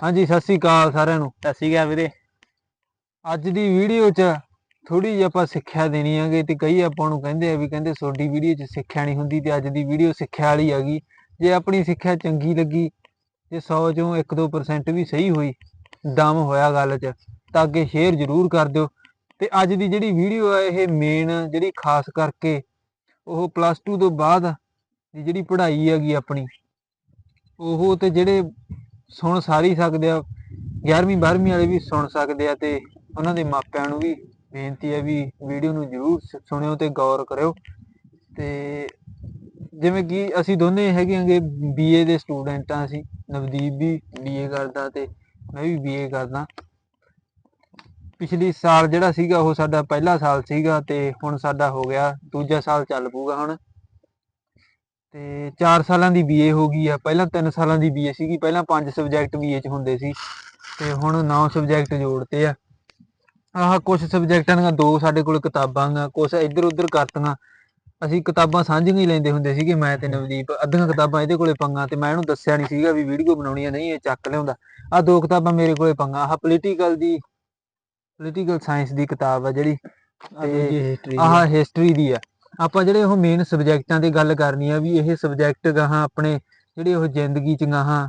ਹਾਂਜੀ ਸਤਿ ਸ੍ਰੀ ਅਕਾਲ ਸਾਰਿਆਂ ਨੂੰ। ਸਤਿ ਸ਼੍ਰੀ ਅਕਾਲ ਵੀਰੇ। ਅੱਜ ਦੀ ਵੀਡੀਓ 'ਚ ਥੋੜੀ ਜਿਹੀ ਆਪਾਂ ਸਿੱਖਿਆ ਦੇਣੀ ਆਗੇ ਤੇ ਕਈ ਆਪਾਂ ਨੂੰ ਕਹਿੰਦੇ ਆ ਵੀ ਕਹਿੰਦੇ ਤੁਹਾਡੀ ਵੀਡੀਓ 'ਚ ਸਿੱਖਿਆ ਨਹੀਂ ਹੁੰਦੀ ਤੇ ਅੱਜ ਦੀ ਵੀਡੀਓ ਸਿੱਖਿਆ ਵਾਲੀ ਹੈਗੀ ਜੇ ਆਪਣੀ ਸਿੱਖਿਆ ਚੰਗੀ ਲੱਗੀ ਜੇ 100 ਚੋਂ 1-2% ਵੀ ਸਹੀ ਹੋਈ ਦਮ ਹੋਇਆ ਗੱਲ 'ਚ ਤਾਂ ਅੱਗੇ ਸ਼ੇਅਰ ਜ਼ਰੂਰ ਕਰ ਦਿਓ। ਤੇ ਅੱਜ ਦੀ ਜਿਹੜੀ ਵੀਡੀਓ ਹੈ ਇਹ ਮੇਨ ਜਿਹੜੀ ਖਾਸ ਕਰਕੇ ਉਹ ਪਲੱਸ 2 ਤੋਂ ਬਾਅਦ ਦੀ ਜਿਹੜੀ ਪੜ੍ਹਾਈ ਹੈਗੀ ਆਪਣੀ ਉਹ ਤੇ ਜਿਹੜੇ ਸੁਣ ਸਾਰੀ ਸਕਦੇ ਆ। 11ਵੀਂ 12ਵੀਂ ਵਾਲੇ ਵੀ ਸੁਣ ਸਕਦੇ ਆ ਤੇ ਉਹਨਾਂ ਦੇ ਮਾਪਿਆਂ ਨੂੰ ਵੀ ਬੇਨਤੀ ਹੈ ਵੀ ਵੀਡੀਓ ਨੂੰ ਜ਼ਰੂਰ ਸੁਣਿਓ ਤੇ ਗੌਰ ਕਰਿਓ। ਤੇ ਜਿਵੇਂ ਕਿ ਅਸੀਂ ਦੋਨੇ ਹੈਗੇ ਆਂਗੇ ਬੀਏ ਦੇ ਸਟੂਡੈਂਟ ਆ ਅਸੀਂ। ਨਵਦੀਪ ਵੀ ਬੀਏ ਕਰਦਾ ਤੇ ਮੈਂ ਵੀ ਬੀਏ ਕਰਦਾ। ਪਿਛਲੀ ਸਾਲ ਜਿਹੜਾ ਸੀਗਾ ਉਹ ਸਾਡਾ ਪਹਿਲਾ ਸਾਲ ਸੀਗਾ ਤੇ ਹੁਣ ਸਾਡਾ ਹੋ ਗਿਆ, ਦੂਜਾ ਸਾਲ ਚੱਲ ਪੂਗਾ ਹੁਣ। ਤੇ 4 ਸਾਲਾਂ ਦੀ ਬੀਏ ਹੋ ਗਈ ਆ। ਪਹਿਲਾਂ 3 ਸਾਲਾਂ ਦੀ ਬੀਏ ਸੀਗੀ ਪਹਿਲਾਂ 5 ਸਬਜੈਕਟ ਬੀਏ ਚ ਹੁੰਦੇ ਸੀ। ਤੇ ਹੁਣ 9 ਸਬਜੈਕਟ ਜੋੜਤੇ ਆ। ਆਹ ਕੁਝ ਸਬਜੈਕਟਾਂ ਦੀਆਂ ਦੋ ਸਾਡੇ ਕੋਲ ਕਿਤਾਬਾਂ ਗਾ ਕੁਝ ਇੱਧਰ ਉੱਧਰ ਕਰਤੀਆਂ। ਅਸੀਂ ਕਿਤਾਬਾਂ ਸਾਂਝੀਆਂ ਹੀ ਲੈਂਦੇ ਹੁੰਦੇ ਸੀਗੇ ਮੈਂ ਤੇ ਨਵਦੀਪ। ਅੱਧੀਆਂ ਕਿਤਾਬਾਂ ਇਹਦੇ ਕੋਲੇ ਪੰਗਾ ਤੇ ਮੈਂ ਇਹਨੂੰ ਦੱਸਿਆ ਨਹੀਂ ਸੀਗਾ ਵੀ ਵੀਡੀਓ ਬਣਾਉਣੀ ਆ ਨਹੀਂ ਇਹ ਚੱਕ ਲਿਆਉਂਦਾ। ਆ ਦੋ ਕਿਤਾਬਾਂ ਮੇਰੇ ਕੋਲੇ ਪੰਗਾ ਆਹ ਪੋਲੀਟੀਕਲ ਦੀ ਪੋਲੀਟੀਕਲ ਸਾਇੰਸ ਦੀ ਕਿਤਾਬ ਆ ਜਿਹੜੀ। ਆਹ ਹਿਸਟਰੀ ਦੀ ਆ। ਆਪਾਂ ਜਿਹੜੇ ਉਹ ਮੇਨ ਸਬਜੈਕਟਾਂ ਦੀ ਗੱਲ ਕਰਨੀ ਆ ਵੀ ਇਹ ਸਬਜੈਕਟ ਗਾਹਾਂ ਆਪਣੇ ਜਿਹੜੇ ਉਹ ਜ਼ਿੰਦਗੀ ਚ ਗਾਹਾਂ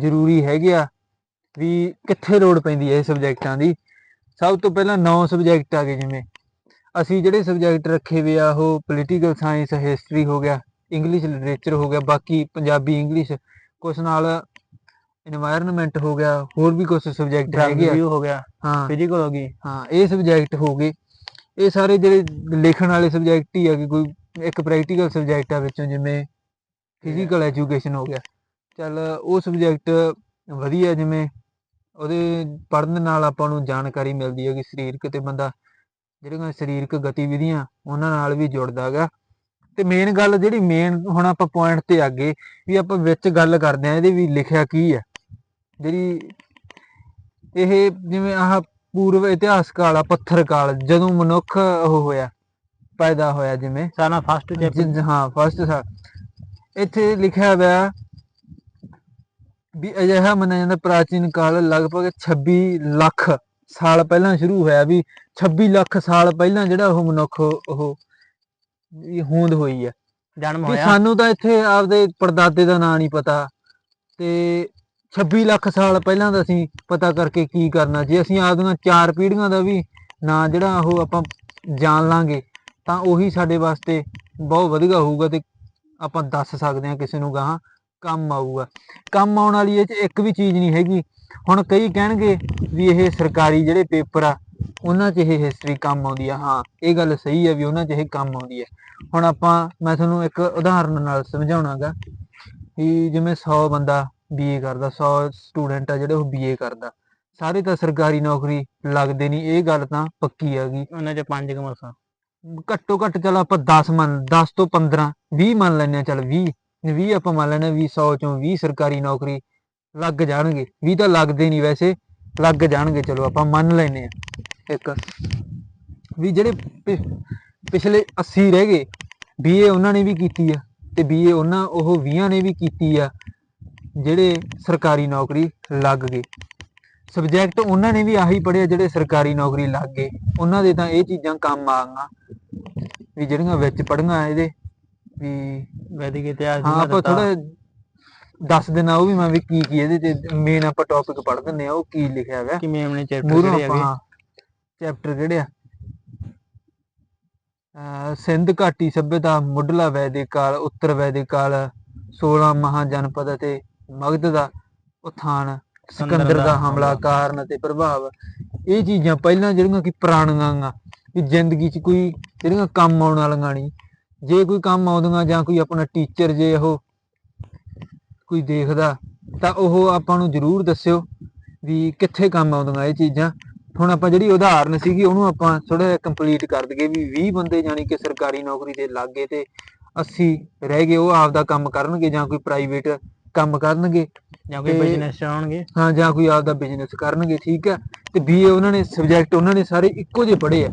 ਜ਼ਰੂਰੀ ਹੈਗੇ ਆ ਵੀ ਕਿੱਥੇ ਲੋੜ ਪੈਂਦੀ ਹੈ ਇਹ ਸਬਜੈਕਟਾਂ ਦੀ। ਸਭ ਤੋਂ ਪਹਿਲਾਂ ਨੌ ਸਬਜੈਕਟ ਆ ਗਏ ਜਿਵੇਂ ਅਸੀਂ ਜਿਹੜੇ ਸਬਜੈਕਟ ਰੱਖੇ ਵੇ ਆ ਉਹ ਪੋਲੀਟੀਕਲ ਸਾਇੰਸ ਹਿਸਟਰੀ ਹੋ ਗਿਆ ਇੰਗਲਿਸ਼ ਲਿਟਰੇਚਰ ਹੋ ਗਿਆ ਬਾਕੀ ਪੰਜਾਬੀ ਇੰਗਲਿਸ਼ ਕੁਛ ਨਾਲ এনवायरमेंट ਹੋ ਗਿਆ ਹੋਰ ਵੀ ਕੁਝ ਸਬਜੈਕਟ ਹੈਗੇ ਆ। ਹੋ ਗਿਆ ਹਾਂ ਫਿਜ਼ੀਕਲ ਹੋ। ਗਈ ਹਾਂ ਇਹ ਸਬਜੈਕਟ ਹੋ ਗਏ। ਇਹ ਸਾਰੇ ਜਿਹੜੇ ਲਿਖਣ ਵਾਲੇ ਸਬਜੈਕਟ ਹੀ ਆ ਕਿ ਕੋਈ ਇੱਕ ਪ੍ਰੈਕਟੀਕਲ ਸਬਜੈਕਟ ਆ ਵਿੱਚੋਂ ਜਿਵੇਂ ਫਿਜ਼ੀਕਲ ਐਜੂਕੇਸ਼ਨ ਹੋ ਗਿਆ। ਚੱਲ ਉਹ ਸਬਜੈਕਟ ਵਧੀਆ ਜਿਵੇਂ ਉਹਦੇ ਪੜ੍ਹਨ ਨਾਲ ਆਪਾਂ ਨੂੰ ਜਾਣਕਾਰੀ ਮਿਲਦੀ ਹੈ ਕਿ ਸਰੀਰਕ ਤੇ ਬੰਦਾ ਜਿਹੜੀਆਂ ਸਰੀਰਕ ਗਤੀਵਿਧੀਆਂ ਉਹਨਾਂ ਨਾਲ ਵੀ ਜੁੜਦਾ ਹੈਗਾ। ਤੇ ਮੇਨ ਗੱਲ ਜਿਹੜੀ ਮੇਨ ਹੁਣ ਆਪਾਂ ਪੁਆਇੰਟ ਤੇ ਅੱਗੇ ਵੀ ਆਪਾਂ ਵਿੱਚ ਗੱਲ ਕਰਦੇ ਆ ਇਹਦੇ ਵੀ ਲਿਖਿਆ ਕੀ ਹੈ ਜਿਹੜੀ ਇਹ ਜਿਵੇਂ ਆਹ ਪੂਰਵ ਇਤਿਹਾਸ ਕਾਲ ਆ ਪੱਥਰ ਕਾਲ ਜਦੋਂ ਮਨੁੱਖ ਉਹ ਹੋਇਆ ਪੈਦਾ ਹੋਇਆ ਜਿਵੇਂ ਸਾਨਾ ਫਸਟ ਚੈਪਟਰ ਹਾਂ ਫਸਟ ਸਾ ਇੱਥੇ ਲਿਖਿਆ ਹੋਇਆ ਵੀ ਅਜਿਹਾ ਮੰਨਿਆ ਜਾਂਦਾ ਪ੍ਰਾਚੀਨ ਕਾਲ ਲਗਭਗ 26 ਲੱਖ ਸਾਲ ਪਹਿਲਾਂ ਸ਼ੁਰੂ ਹੋਇਆ ਵੀ 26 ਲੱਖ ਸਾਲ ਪਹਿਲਾਂ ਜਿਹੜਾ ਉਹ ਮਨੁੱਖ ਉਹ ਹੋਂਦ ਹੋਈ ਹੈ ਜਨਮ ਹੋਇਆ। ਸਾਨੂੰ ਤਾਂ ਇੱਥੇ ਆਪਦੇ ਪੜਦਾਦੇ ਦਾ ਨਾਂ ਨਹੀਂ ਪਤਾ ਤੇ 26 ਲੱਖ ਸਾਲ ਪਹਿਲਾਂ ਦਾ ਅਸੀਂ ਪਤਾ ਕਰਕੇ ਕੀ ਕਰਨਾ ਜੇ ਅਸੀਂ ਆਪਦੀਆਂ ਚਾਰ ਪੀੜ੍ਹੀਆਂ ਦਾ ਵੀ ਨਾਂ ਜਿਹੜਾ ਉਹ ਆਪਾਂ ਜਾਣ ਲਾਂਗੇ, ਤਾਂ ਉਹੀ ਸਾਡੇ ਵਾਸਤੇ ਬਹੁਤ ਵਧੀਆ ਹੋਊਗਾ ਤੇ ਆਪਾਂ ਦੱਸ ਸਕਦੇ ਹਾਂ ਕਿਸੇ ਨੂੰ ਗਾਹਾਂ ਕੰਮ ਆਊਗਾ। ਕੰਮ ਆਉਣ ਵਾਲੀ ਇਹ ਚ ਇੱਕ ਵੀ ਚੀਜ਼ ਨਹੀਂ ਹੈਗੀ। ਹੁਣ ਕਈ ਕਹਿਣਗੇ ਵੀ ਇਹ ਸਰਕਾਰੀ ਜਿਹੜੇ ਪੇਪਰ ਆ, ਉਹਨਾਂ 'ਚ ਇਹ ਹਿਸਟਰੀ ਕੰਮ ਆਉਂਦੀ ਆ। ਹਾਂ, ਇਹ ਗੱਲ ਸਹੀ ਆ ਵੀ ਉਹਨਾਂ 'ਚ ਇਹ ਕੰਮ ਆਉਂਦੀ ਹੈ ਹੁਣ ਆਪਾਂ, ਮੈਂ ਤੁਹਾਨੂੰ ਇੱਕ ਉਦਾਹਰਨ ਨਾਲ ਸਮਝਾਉਣਾਗਾ ਵੀ ਜਿਵੇਂ 100 ਬੰਦਾ ਬੀਏ ਕਰਦਾ 100 ਸਟੂਡੈਂਟ ਆ ਜਿਹੜੇ ਉਹ ਬੀਏ ਕਰਦਾ। ਸਾਰੇ ਤਾਂ ਸਰਕਾਰੀ ਨੌਕਰੀ ਲੱਗਦੇ ਨਹੀਂ ਇਹ ਗੱਲ ਤਾਂ ਪੱਕੀ ਹੈਗੀ ਉਹਨਾਂ ਚ ਪੰਜ ਕਮਰਸਾਂ ਘੱਟੋ ਘੱਟ ਚਲ ਆਪਾਂ 10 ਮੰਨ 10 ਤੋਂ 15 20 ਮੰਨ ਲੈਂਦੇ ਆ ਚਲ 20 20 ਆਪਾਂ ਮੰਨ ਲੈਂਦੇ 100 ਚੋਂ 20 ਸਰਕਾਰੀ ਨੌਕਰੀ ਲੱਗ ਜਾਣਗੇ। 20 ਤਾਂ ਲੱਗਦੇ ਨਹੀਂ ਵੈਸੇ ਲੱਗ ਜਾਣਗੇ ਚਲੋ ਆਪਾਂ ਮੰਨ ਲੈਂਦੇ ਆ ਇੱਕ ਵੀ ਜਿਹੜੇ ਪਿਛਲੇ 80 ਰਹਿ ਗਏ ਬੀਏ ਉਹਨਾਂ ਨੇ ਵੀ ਕੀਤੀ ਆ ਤੇ ਬੀਏ ਉਹਨਾਂ ਉਹ 20 ਨੇ ਵੀ ਕੀਤੀ ਆ। ਜਿਹੜੇ ਸਰਕਾਰੀ ਨੌਕਰੀ ਲੱਗ ਗਏ। ਸਬਜੈਕਟ ਉਹਨਾਂ ਨੇ ਵੀ ਆਹੀ ਪੜ੍ਹਿਆ ਜਿਹੜੇ ਸਰਕਾਰੀ ਨੌਕਰੀ ਲੱਗ ਗਏ। ਉਹਨਾਂ ਦੇ ਤਾਂ ਇਹ ਚੀਜ਼ਾਂ ਕੰਮ ਆਗੀਆਂ ਵੀ ਜਿਹੜੀਆਂ ਵਿੱਚ ਪੜ੍ਹੀਆਂ ਇਹਦੇ ਵੀ ਵੈਦਿਕ ਇਤਿਹਾਸ ਹਾਂ ਆਪਾਂ। ਥੋੜਾ ਦੱਸ ਦੇਣਾ ਉਹ ਵੀ ਮੈਂ ਵੀ ਕੀ ਕੀ ਇਹਦੇ ਤੇ ਮੇਨ ਆਪਾਂ ਟੌਪਿਕ ਪੜ੍ਹ ਦਿੰਦੇ ਆ ਉਹ ਕੀ ਲਿਖਿਆ ਹੋਇਆ। ਕਿਵੇਂ ਆਪਣੇ ਚੈਪਟਰ ਆਪਾਂ ਹੈਗੇ? ਚੈਪਟਰ ਕਿਹੜੇ ਆ। ਸਿੰਧ ਘਾਟੀ ਸਭਿਅਤਾ ਮੁੱਢਲਾ ਵੈਦਿਕ ਕਾਲ ਉੱਤਰ ਵੈਦਿਕ ਕਾਲ 16 ਮਹਾਜਨਪਦ ਅਤੇ ਮਗਧ ਦਾ ਉਥਾਨ ਸਿਕੰਦਰ ਦਾ ਹਮਲਾ। ਕਾਰਨ ਅਤੇ ਪ੍ਰਭਾਵ। ਇਹ ਚੀਜ਼ਾਂ ਪਹਿਲਾਂ ਜਿਹੜੀਆਂ ਕਿ ਪੁਰਾਣੀਆਂ ਗਾ ਵੀ ਜ਼ਿੰਦਗੀ 'ਚ ਕੋਈ ਜਿਹੜੀਆਂ ਕੰਮ ਆਉਣ ਵਾਲੀਆਂ ਨਹੀਂ। ਜੇ ਕੋਈ ਕੰਮ ਆਉਂਦੀਆਂ ਜਾਂ ਕੋਈ ਆਪਣਾ ਟੀਚਰ ਜੇ ਉਹ ਕੋਈ ਦੇਖਦਾ ਤਾਂ ਉਹ ਆਪਾਂ ਨੂੰ ਜ਼ਰੂਰ ਦੱਸਿਓ ਵੀ ਕਿੱਥੇ ਕੰਮ ਆਉਂਦੀਆਂ ਇਹ ਚੀਜ਼ਾਂ। ਹੁਣ ਆਪਾਂ ਜਿਹੜੀ ਉਦਾਹਰਨ ਸੀਗੀ ਉਹਨੂੰ ਆਪਾਂ ਥੋੜਾ ਜਿਹਾ ਕੰਪਲੀਟ ਕਰ ਦਈਏ ਵੀ 20 ਬੰਦੇ ਜਾਨੀ ਕਿ ਸਰਕਾਰੀ ਨੌਕਰੀ ਦੇ ਲੱਗੇ ਤੇ 80 ਰਹਿ ਗਏ ਉਹ ਆਪਦਾ ਕੰਮ ਕਰਨਗੇ ਜਾਂ ਕੋਈ ਪ੍ਰਾਈਵੇਟ ਕੰਮ ਕਰਨਗੇ ਜਾਂ ਕੋਈ ਤੇ- ਬਿਜ਼ਨਸ ਚਾਹਣਗੇ ਹਾਂ ਜਾਂ ਕੋਈ ਆਪਦਾ ਬਿਜ਼ਨਸ ਕਰਨਗੇ ਠੀਕ ਹੈ? ਤੇ ਬੀਏ ਉਹਨਾਂ ਨੇ ਸਬਜੈਕਟ ਉਹਨਾਂ ਨੇ ਸਾਰੇ ਇੱਕੋ ਜਿਹੇ ਪੜ੍ਹੇ ਆ।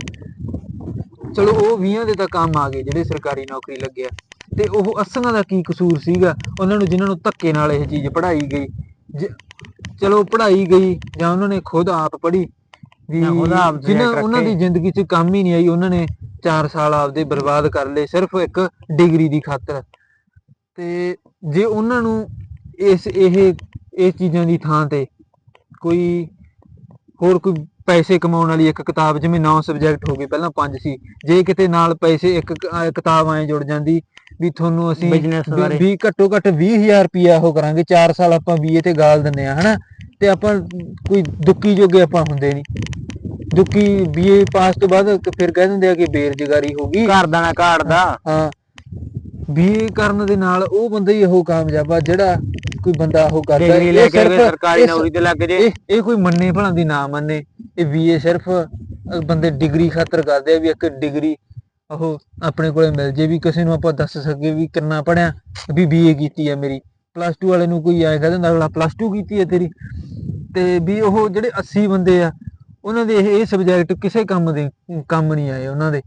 ਚਲੋ ਉਹ 20 ਦੇ ਤਾਂ ਕੰਮ ਆ ਗਏ ਜਿਹੜੇ ਸਰਕਾਰੀ ਨੌਕਰੀ ਲੱਗਿਆ ਤੇ ਉਹ 80 ਦਾ ਕੀ ਕਸੂਰ ਸੀਗਾ? ਉਹਨਾਂ ਨੂੰ ਜਿਨ੍ਹਾਂ ਨੂੰ ਧੱਕੇ ਨਾਲ ਇਹ ਚੀਜ਼ ਪੜ੍ਹਾਈ ਗਈ ਜ- ਚਲੋ ਪੜ੍ਹਾਈ ਗਈ ਜਾਂ ਉਹਨਾਂ ਨੇ ਖੁਦ ਆਪ ਪੜ੍ਹੀ ਵੀ ਜਾਂ ਖੁਦ ਆਪ subject ਜਿਹਨਾਂ ਉਹਨਾਂ ਦੀ ਰੱਖੇ। ਜ਼ਿੰਦਗੀ 'ਚ ਕੰਮ ਹੀ ਨਹੀਂ ਆਈ ਉਹਨਾਂ ਨੇ 4 ਸਾਲ ਆਪਦੇ ਬਰਬਾਦ ਕਰ ਲਏ ਸਿਰਫ ਇੱਕ ਡਿਗਰੀ ਦੀ ਖਾਤਰ। ਤੇ ਜੇ ਉਹਨਾਂ ਨੂੰ ਇਸ ਇਹ ਇਸ ਚੀਜ਼ਾਂ ਦੀ ਥਾਂ ਤੇ ਕੋਈ ਹੋਰ ਕੋਈ ਪੈਸੇ ਕਮਾਉਣ ਵਾਲੀ ਇੱਕ ਕਿਤਾਬ ਜਿਵੇਂ 9 ਸਬਜੈਕਟ ਹੋ ਗਏ ਪਹਿਲਾਂ 5 ਸੀ। ਜੇ ਕਿਤੇ ਨਾਲ ਪੈਸੇ ਇੱਕ ਕਿਤਾਬ ਐ ਜੁੜ ਜਾਂਦੀ ਵੀ ਤੁਹਾਨੂੰ ਅਸੀਂ ਬਾਰੇ। ਵੀ ਘੱਟੋ ਘੱਟ 20000 ਰੁਪਿਆ ਉਹ ਕਰਾਂਗੇ 4 ਸਾਲ ਆਪਾਂ ਬੀਏ ਤੇ ਗਾਲ ਦਿੰਨੇ ਆ ਹਨਾ? ਤੇ ਆਪਾਂ ਕੋਈ ਦੁੱਕੀ ਜੋਗੇ ਆਪਾਂ ਹੁੰਦੇ ਨਹੀਂ। ਦੁੱਕੀ ਬੀਏ ਪਾਸ ਤੋਂ ਬਾਅਦ ਫਿਰ ਕਹਿ ਦਿੰਦੇ ਆ ਕਿ ਬੇਰੁਜ਼ਗਾਰੀ ਹੋ ਗਈ। ਘਰ ਦਾ ਨਾ ਘਾੜ ਦਾ। ਹਾਂ। ਬੀਏ ਕਰਨ ਦੇ ਨਾਲ ਉਹ ਬੰਦਾ ਹੀ ਉਹ ਕਾਮਯਾਬ ਆ ਜਿਹੜਾ ਕੋਈ ਬੰਦਾ ਉਹ ਕਰਦਾ ਡਿਗਰੀ ਲੈ ਕੇ ਸਿਰਫ- ਸਰਕਾਰੀ ਨੌਕਰੀ ਤੇ ਲੱਗ ਜੇ। ਇਹ ਇਹ ਕੋਈ ਮੰਨੇ ਭਲਾਂ ਦੀ ਨਾ ਮੰਨੇ। ਇਹ ਬੀਏ ਸਿਰਫ ਅਹ ਬੰਦੇ ਡਿਗਰੀ ਖਾਤਰ ਕਰਦੇ ਆ ਵੀ ਇੱਕ ਡਿਗਰੀ ਉਹ ਆਪਣੇ ਕੋਲੇ ਮਿਲ ਜੇ ਵੀ ਕਿਸੇ ਨੂੰ ਆਪਾਂ ਦੱਸ ਸਕੀਏ ਵੀ ਕਿੰਨਾ ਪੜਿਆ ਵੀ ਬੀਏ ਕੀਤੀ ਆ ਮੇਰੀ। ਪਲੱਸ 2 ਵਾਲੇ ਨੂੰ ਕੋਈ ਐਂ ਕਹਿ ਦਿੰਦਾ ਅਗਲਾ ਪਲੱਸ 2 ਕੀਤੀ ਹੈ ਤੇਰੀ। ਤੇ ਵੀ ਉਹ ਜਿਹੜੇ 80 ਬੰਦੇ ਆ ਉਹਨਾਂ ਦੇ ਇਹ ਸਬਜੈਕਟ ਕਿਸੇ ਕੰਮ ਦੇ ਕੰਮ ਨਹੀਂ ਆਏ ਉਹਨਾਂ ਦੇ।